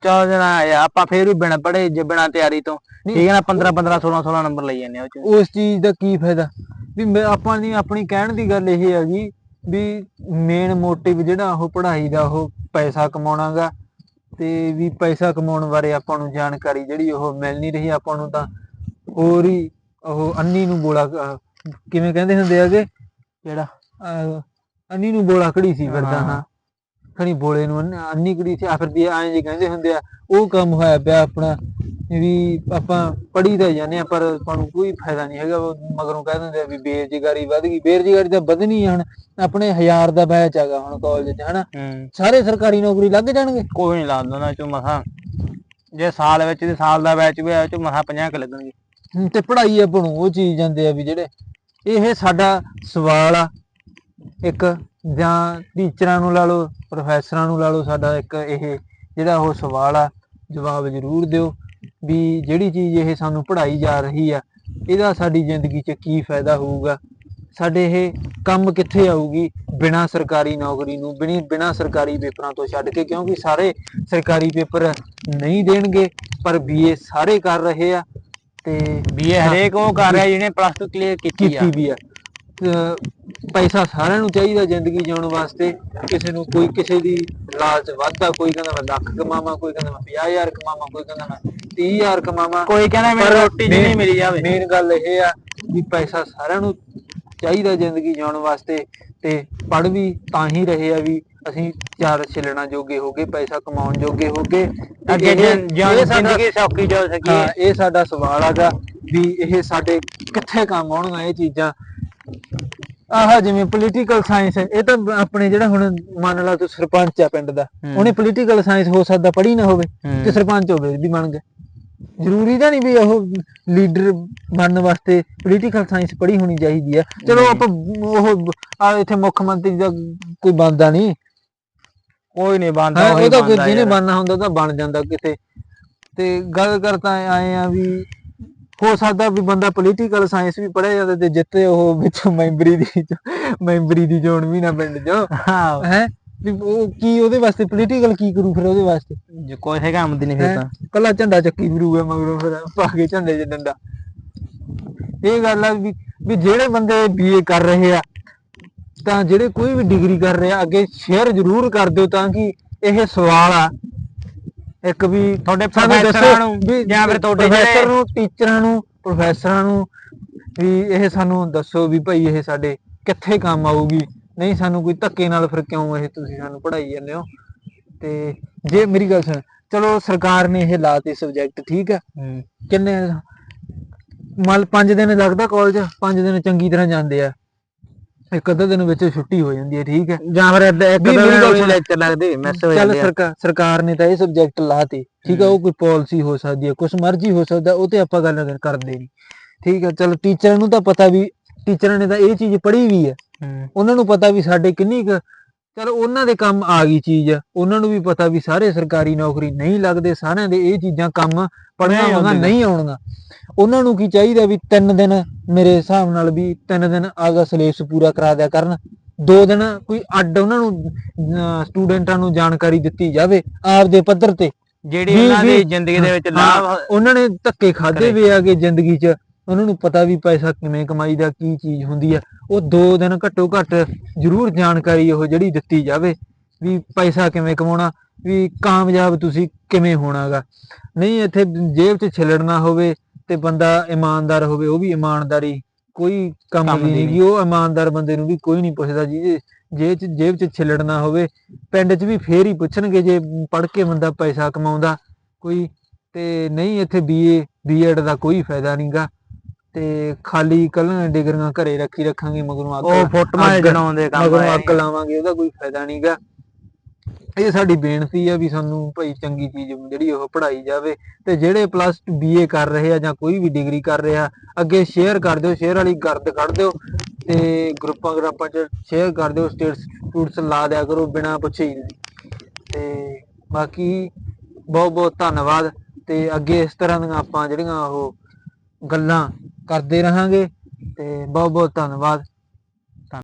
14 ਦਿਨ ਆਏ ਆ। ਆਪਾਂ ਫੇਰ ਵੀ ਬਿਨਾ ਪੜੇ ਜੇ ਬਿਨਾ ਤਿਆਰੀ ਤੋਂ ਠੀਕ ਹੈ ਨਾ 15 15 16 16 ਨੰਬਰ ਲਈ ਜਾਂਦੇ ਉਹ ਉਸ ਚੀਜ਼ ਦਾ ਕੀ ਫਾਇਦਾ? ਵੀ ਮੈਂ- ਆਪਾਂ ਦੀ ਆਪਣੀ ਕਹਿਣ ਦੀ ਗੱਲ ਇਹ ਹੈਗੀ ਵੀ ਮੇਨ ਮੋਟਿਵ ਜਿਹੜਾ ਉਹ ਪੜ੍ਹਾਈ ਦਾ ਉਹ ਪੈਸਾ ਕਮਾਉਣਾਗਾ ਤੇ ਵੀ ਪੈਸਾ ਕਮਾਉਣ ਬਾਰੇ ਆਪਾਂ ਨੂੰ ਜਾਣਕਾਰੀ ਜਿਹੜੀ ਉਹ ਮਿਲ ਨਹੀਂ ਰਹੀ ਆਪਾਂ ਨੂੰ ਤਾਂ ਹੋਰ ਹੀ ਉਹ ਅੰਨੀ ਨੂੰ ਬੋਲਾ ਅਹ, ਕਿਵੇਂ ਕਹਿੰਦੇ ਹੁੰਦੇ ਆਗੇ ਜਿਹੜਾ ਅਹ, ਅੰਨੀ ਨੂੰ ਬੋਲਾ ਕੜੀ ਸੀ ਫਿਰਦਾ ਹਾਂ। ਹਾਂ। ਖਣੀ ਬੋਲੇ ਨੂੰ ਅੰਨ- ਅੰਨੀ ਕੜੀ ਸੀ ਆ ਫਿਰਦੀ ਐਂ ਜੇ ਕਹਿੰਦੇ ਹੁੰਦੇ ਆ। ਉਹ ਕੰਮ ਹੋਇਆ ਪਿਆ ਆਪਣਾ ਵੀ ਆਪਾਂ ਪੜ੍ਹੀ ਤਾਂ ਜਾਂਦੇ ਆ ਪਰ ਸਾਨੂੰ ਕੋਈ ਫਾਇਦਾ ਨਹੀਂ ਹੈਗਾ। ਮਗਰੋਂ ਕਹਿ ਦਿੰਦੇ ਆ ਵੀ ਬੇਰੁਜ਼ਗਾਰੀ ਵੱਧ ਗਈ। ਬੇਰੁਜ਼ਗਾਰੀ ਤਾਂ ਵਧਣੀ ਆ ਹੁਣ। ਆਪਣੇ ਹਜ਼ਾਰ ਦਾ ਬੈਚ ਹੈਗਾ ਹੁਣ ਕਾਲਜ 'ਚ ਹਨਾ? ਹੂੰ। ਸਾਰੇ ਸਰਕਾਰੀ ਨੌਕਰੀ ਲੱਗ ਜਾਣਗੇ। ਕੋਈ ਨਹੀਂ ਲੱਗਦਾ ਉਹਨਾਂ ਚੋਂ ਮਸਾ। ਜੇ ਸਾਲ ਵਿੱਚ ਤੇ ਸਾਲ ਦਾ ਬੈਚ ਵੀ ਆ ਚੋਂ ਮਸਾ 50 ਕ ਲੱਗਣਗੇ। ਤੇ ਪੜ੍ਹਾਈ ਆਪਾਂ ਨੂੰ ਉਹ ਚੀਜ਼ ਜਾਂਦੇ ਆ ਵੀ ਜਿਹੜੇ ਇਹ ਸਾਡਾ ਸਵਾਲ ਆ। ਇੱਕ ਜਾਂ ਟੀਚਰਾਂ ਨੂੰ ਲਾ ਲਓ ਪ੍ਰੋਫੈਸਰਾਂ ਨੂੰ ਲਾ ਲਓ ਸਾਡਾ ਇੱਕ ਇਹ ਜਿਹੜਾ ਉਹ ਸਵਾਲ ਆ ਜਵਾਬ ਜ਼ਰੂਰ ਦਿਓ। ਵੀ ਜਿਹੜੀ ਚੀਜ਼ ਇਹ ਸਾਨੂੰ ਪੜ੍ਹਾਈ ਜਾ ਰਹੀ ਆ ਇਹਦਾ ਸਾਡੀ ਜ਼ਿੰਦਗੀ 'ਚ ਕੀ ਫਾਇਦਾ ਹੋਊਗਾ? ਸਾਡੇ ਇਹ ਕੰਮ ਕਿੱਥੇ ਆਊਗੀ ਬਿਨਾਂ ਸਰਕਾਰੀ ਨੌਕਰੀ ਨੂੰ ਬਿਨੀ ਬਿਨਾਂ ਸਰਕਾਰੀ ਪੇਪਰਾਂ ਤੋਂ ਛੱਡ ਕੇ? ਕਿਉਂਕਿ ਸਾਰੇ ਸਰਕਾਰੀ ਪੇਪਰ ਨਹੀਂ ਦੇਣਗੇ ਪਰ ਬੀਏ ਸਾਰੇ ਕਰ ਰਹੇ ਆ ਤੇ ਬੀਏ ਹਰੇਕ ਉਹ ਕਰ ਰਿਹਾ ਜਿਹਨੇ ਪਲੱਸ 2 ਕਲੀਅਰ ਕੀਤੀ ਆ। ਕੀਤੀ ਵੀ ਆ। ਅਹ ਪੈਸਾ ਸਾਰਿਆਂ ਨੂੰ ਚਾਹੀਦਾ ਜ਼ਿੰਦਗੀ ਜਿਉਣ ਵਾਸਤੇ। ਕਿਸੇ ਨੂੰ ਕੋਈ ਕਿਸੇ ਦੀ ਲਾਲਚ ਵੱਧਦਾ ਕੋਈ ਕਹਿੰਦਾ ਮੈਂ ਲੱਖ ਕਮਾਵਾਂ ਕੋਈ ਕਹਿੰਦਾ ਮੈਂ 50000 ਕਮਾਵਾਂ ਕੋਈ ਕਹਿੰਦਾ ਮੈਂ 30000 ਕਮਾਵਾਂ। ਕੋਈ ਕਹਿੰਦਾ ਮੈਨੂੰ ਰੋਟੀ ਜਿੰਨੀ ਮਿਲੀ ਜਾਵੇ। ਮੇਨ ਗੱਲ ਇਹ ਆ ਵੀ ਪੈਸਾ ਸਾਰਿਆਂ ਨੂੰ ਚਾਹੀਦਾ ਜ਼ਿੰਦਗੀ ਜਿਉਣ ਵਾਸਤੇ ਤੇ ਪੜ ਵੀ ਤਾਂ ਹੀ ਰਹੇ ਆ ਵੀ ਅਸੀਂ ਚਾਰ ਛਿਲਣਾ ਜੋਗੇ ਹੋਗੇ ਪੈਸਾ ਕਮਾਉਣ ਜੋਗੇ ਹੋਗੇ ਤੇ ਅੱਗੇ ਇਹ- ਜਾਂ ਇਹ ਸਾਡਾ- ਜ਼ਿੰਦਗੀ ਸੌਖੀ ਜੋ ਹਾਂ ਸਕੀ ਇਹ ਸਾਡਾ ਸਵਾਲ ਆਗਾ ਵੀ ਇਹ ਸਾਡੇ ਕਿੱਥੇ ਕੰਮ ਆਉਣਗੀਆਂ ਇਹ ਚੀਜ਼ਾਂ। ਆਹ ਜਿਵੇਂ ਪੋਲੀਟੀਕਲ ਸਾਇੰਸ ਹੈ ਇਹ ਤਾਂ ਆਪਣੇ ਜਿਹੜਾ ਹੁਣ ਮੰਨ ਲਾ ਤੂੰ ਸਰਪੰਚ ਆ ਪਿੰਡ ਦਾ ਹੂੰ। ਉਹਨੇ ਪੋਲੀਟੀਕਲ ਸਾਇੰਸ ਹੋ ਸਕਦਾ ਪੜ੍ਹੀ ਨਾ ਹੋਵੇ ਹੂੰ। ਤੇ ਸਰਪੰਚ ਹੋਵੇ ਵੀ ਬਣ ਗਿਆ ਜ਼ਰੂਰੀ ਤਾਂ ਨਹੀਂ ਵੀ ਉਹ ਲੀਡਰ ਬਣਨ ਵਾਸਤੇ ਪੋਲੀਟੀਕਲ ਸਾਇੰਸ ਪੜ੍ਹੀ ਹੋਣੀ ਚਾਹੀਦੀ ਆ। ਚਲੋ ਆਪਾਂ ਉਹ ਆ ਇੱਥੇ ਮੁੱਖ ਮੰਤਰੀ ਦਾ ਕੋਈ ਬੰਦਾ ਨਹੀਂ। ਕੋਈ ਨਹੀਂ ਬੰਦਾ ਹਾਂ ਉਹੀ ਉਹਦਾ ਕੋਈ ਬਣਦਾ ਜਿਹਨੇ। ਬਣਨਾ ਹੁੰਦਾ ਤਾਂ ਬਣ ਜਾਂਦਾ ਕਿਤੇ। ਤੇ ਗੱਲ ਕਰਤਾ ਆਏ ਆ ਵੀ ਹੋ ਸਕਦਾ ਵੀ ਬੰਦਾ ਪੋਲੀਟੀਕਲ ਸਾਇੰਸ ਵੀ ਪੜ੍ਹਿਆ ਜਾਂਦਾ ਤੇ ਜਿੱਤੇ ਉਹ ਵਿੱਚੋਂ ਮੈਂਬਰੀ ਦੀ ਮੈਂਬਰੀ ਦੀ ਚੋਣ ਵੀ ਨਾ ਪਿੰਡ ਚੋਂ। ਹਾਂ। ਹੈ? ਵੀ ਉਹ ਕੀ ਉਹਦੇ ਵਾਸਤੇ ਪੋਲੀਟੀਕਲ ਕੀ ਕਰੂ ਫਿਰ ਉਹਦੇ ਵਾਸਤੇ? ਜੇ ਕੋਈ ਹੈ ਕੰਮ ਦੀ ਨਹੀਂ ਫਿਰ? ਤਾਂ। ਕੱਲਾ ਝੰਡਾ ਚੱਕੀ ਫਿਰੂਗਾ ਮਗਰੋਂ ਫਿਰ ਪਾ ਕੇ ਝੰਡੇ 'ਚ ਡੰਡਾ। ਇਹ ਗੱਲ ਆ ਵੀ ਵੀ ਜਿਹੜੇ ਬੰਦੇ ਬੀਏ ਕਰ ਰਹੇ ਆ ਤਾਂ ਜਿਹੜੇ ਕੋਈ ਵੀ ਡਿਗਰੀ ਕਰ ਰਹੇ ਆ ਅੱਗੇ ਸ਼ੇਅਰ ਜ਼ਰੂਰ ਕਰ ਦਿਓ ਤਾਂ ਕਿ ਇਹ ਸਵਾਲ ਆ। ਇੱਕ ਵੀ ਤੁਹਾਡੇ ਪ੍ਰੋਫੈਸਰਾਂ ਨੂੰ ਵੀ ਜਾਂ ਫਿਰ ਤੁਹਾਡੇ ਪ੍ਰੋਫੈਸਰ ਨੂੰ ਟੀਚਰਾਂ ਨੂੰ ਪ੍ਰੋਫੈਸਰਾਂ ਨੂੰ ਵੀ ਇਹ ਸਾਨੂੰ ਦੱਸੋ ਵੀ ਭਾਈ ਇਹ ਸਾਡੇ ਕਿੱਥੇ ਕੰਮ ਆਊਗੀ। ਨਹੀਂ ਸਾਨੂੰ ਕੋਈ ਧੱਕੇ ਨਾਲ ਫਿਰ ਕਿਉਂ ਇਹ ਤੁਸੀਂ ਸਾਨੂੰ ਪੜ੍ਹਾਈ ਜਾਂਦੇ ਹੋ? ਤੇ ਜੇ ਮੇਰੀ ਗੱਲ ਸੁਣ ਚਲੋ ਸਰਕਾਰ ਨੇ ਇਹ ਲਾਤੇ ਸਬਜੈਕਟ ਠੀਕ ਆ ਹੂੰ। ਕਿੰਨੇ ਮਲ 5 ਦਿਨ ਲੱਗਦਾ ਕਾਲਜ 5 ਦਿਨ ਚੰਗੀ ਤਰ੍ਹਾਂ ਜਾਂਦੇ ਆ। ਇੱਕ ਅੱਧਾ ਦਿਨ ਵਿੱਚ ਛੁੱਟੀ ਹੋ ਜਾਂਦੀ ਹੈ ਠੀਕ ਹੈ? ਜਾਂ ਫਿਰ ਇੱਕ ਦਿਨ। ਲੈਕਚਰ ਲੱਗਦੇ ਮੈਸ ਹੋ ਚੱਲ ਜਾਂਦੇ ਆ। ਸਰਕਾਰ ਸਰਕਾਰ ਨੇ ਤਾਂ ਇਹ ਸਬਜੈਕਟ ਲਾਤੇ ਠੀਕ ਆ ਉਹ ਕੋਈ ਪਾਲਿਸੀ ਹੋ ਸਕਦੀ ਹੈ ਕੁਛ ਮਰਜ਼ੀ ਹੋ ਸਕਦਾ ਉਹ ਤੇ ਆਪਾਂ ਗੱਲ ਕਰ- ਕਰਦੇ ਨਹੀਂ। ਠੀਕ ਹੈ ਚਲ ਟੀਚਰਾਂ ਨੂੰ ਤਾਂ ਪਤਾ ਵੀ ਟੀਚਰਾਂ ਨੇ ਤਾਂ ਇਹ ਚੀਜ਼ ਪੜ੍ਹੀ ਵੀ ਹੈ ਹੂੰ। ਉਹਨਾਂ ਨੂੰ ਪਤਾ ਵੀ ਸਾਡੇ ਕਿੰਨੀ ਕੁ ਚਲ ਉਹਨਾਂ ਦੇ ਕੰਮ ਆ ਗਈ ਚੀਜ਼। ਉਹਨਾਂ ਨੂੰ ਵੀ ਪਤਾ ਵੀ ਸਾਰੇ ਸਰਕਾਰੀ ਨੌਕਰੀ ਨਹੀਂ ਲੱਗਦੇ ਸਾਰਿਆਂ ਦੇ ਇਹ ਚੀਜ਼ਾਂ ਕੰਮ ਆਉਂਦਾ ਆਉਂਦੀਆਂ। ਨਹੀਂ ਆਉਣਗਾ ਉਹਨਾਂ ਨੂੰ ਕੀ ਚਾਹੀਦਾ ਵੀ ਤਿੰਨ ਦਿਨ ਮੇਰੇ ਹਿਸਾਬ ਨਾਲ ਵੀ ਤਿੰਨ ਦਿਨ ਆਗਾ ਸਿਲੇਬਸ ਪੂਰਾ ਕਰਾ ਦਿਆ ਕਰਨ। ਦੋ ਦਿਨ ਕੋਈ ਅੱਡ ਉਹਨਾਂ ਨੂੰ ਸਟੂਡੈਂਟਾਂ ਨੂੰ ਜਾਣਕਾਰੀ ਦਿੱਤੀ ਜਾਵੇ ਆਪਦੇ ਪੱਧਰ ਤੇ। ਜਿਹੜੀ ਉਹਨਾਂ ਦੀ ਜ਼ਿੰਦਗੀ ਦੇ ਵਿੱਚ ਲਾਭ ਉਹਨਾਂ ਨੇ ਧੱਕੇ ਖਾਦੇ। ਵੀ ਆਗੇ ਜ਼ਿੰਦਗੀ 'ਚ। ਉਹਨਾਂ ਨੂੰ ਪਤਾ ਵੀ ਪੈਸਾ ਕਿਵੇਂ ਕਮਾਈ ਦਾ ਕੀ ਚੀਜ਼ ਹੁੰਦੀ ਆ। ਉਹ ਦੋ ਦਿਨ ਘੱਟੋ ਘੱਟ ਜ਼ਰੂਰ ਜਾਣਕਾਰੀ ਉਹ ਜਿਹੜੀ ਦਿੱਤੀ ਜਾਵੇ ਵੀ ਪੈਸਾ ਕਿਵੇਂ ਕਮਾਉਣਾ ਵੀ ਕਾਮਯਾਬ ਤੁਸੀਂ ਕਿਵੇਂ ਹੋਣਾਗਾ। ਨਹੀਂ ਇੱਥੇ ਜੇਬ 'ਚ ਛਿਲੜਨਾ ਹੋਵੇ ਤੇ ਬੰਦਾ ਇਮਾਨਦਾਰ ਹੋਵੇ ਉਹ ਵੀ ਇਮਾਨਦਾਰੀ ਕੋਈ ਕੰਮ ਦੀ ਨਹੀਂ ਨਹੀਂ। ਉਹ ਇਮਾਨਦਾਰ ਬੰਦੇ ਨੂੰ ਵੀ ਕੋਈ ਨਹੀਂ ਪੁੱਛਦਾ ਜੀ। ਜੇ ਜੇਬ 'ਚ ਜੇਬ 'ਚ ਛਿਲੜਨਾ ਹੋਵੇ ਪਿੰਡ 'ਚ ਵੀ ਫੇਰ ਹੀ ਪੁੱਛਣਗੇ ਜੇ ਪੜ੍ਹ ਕੇ ਬੰਦਾ ਪੈਸਾ ਕਮਾਉਂਦਾ ਕੋਈ। ਤੇ ਨਹੀਂ ਇੱਥੇ ਬੀਏ ਬੀਐਡ ਦਾ ਕੋਈ ਫਾਇਦਾ ਨਹੀਂਗਾ ਤੇ ਖਾਲੀ ਕੱਲੀਆਂ ਡਿਗਰੀਆਂ ਘਰੇ ਰੱਖੀ ਰੱਖਾਂਗੇ ਮਗਰੋਂ ਅੱਗ ਉਹ ਫੋਟੋਆਂ ਅੱਗ- ਜਣਾਉਂਦੇ ਕੰਮ ਮਗਰੋਂ ਆਏ ਅੱਗ ਲਾਵਾਂਗੇ ਉਹਦਾ ਕੋਈ ਫਾਇਦਾ ਨਹੀਂਗਾ। ਇਹ ਸਾਡੀ ਬੇਨਤੀ ਆ ਵੀ ਸਾਨੂੰ ਭਾਈ ਚੰਗੀ ਚੀਜ਼ ਜਿਹੜੀ ਉਹ ਪੜ੍ਹਾਈ ਜਾਵੇ ਤੇ ਜਿਹੜੇ ਪਲੱਸ ਬੀਏ ਕਰ ਰਹੇ ਆ ਜਾਂ ਕੋਈ ਵੀ ਡਿਗਰੀ ਕਰ ਰਿਹਾ ਅੱਗੇ ਸ਼ੇਅਰ ਕਰ ਦਿਓ ਸ਼ੇਅਰ ਵਾਲੀ ਗਰਦ ਕੱਢ ਦਿਓ ਤੇ ਗਰੁੱਪਾਂ ਗਰਾਪਾਂ 'ਚ ਸ਼ੇਅਰ ਕਰ ਦਿਓ ਸਟੇਟਸ ਸਟੂਟਸ ਲਾ ਦਿਆ ਕਰੋ ਬਿਨਾਂ ਪੁੱਛੇ ਹੀ। ਤੇ ਬਾਕੀ ਬਹੁਤ ਬਹੁਤ ਧੰਨਵਾਦ ਤੇ ਅੱਗੇ ਇਸ ਤਰ੍ਹਾਂ ਦੀਆਂ ਆਪਾਂ ਜਿਹੜੀਆਂ ਉਹ ਗੱਲਾਂ ਕਰਦੇ ਰਹਾਂਗੇ ਤੇ ਬਹੁਤ ਬਹੁਤ ਧੰਨਵਾਦ।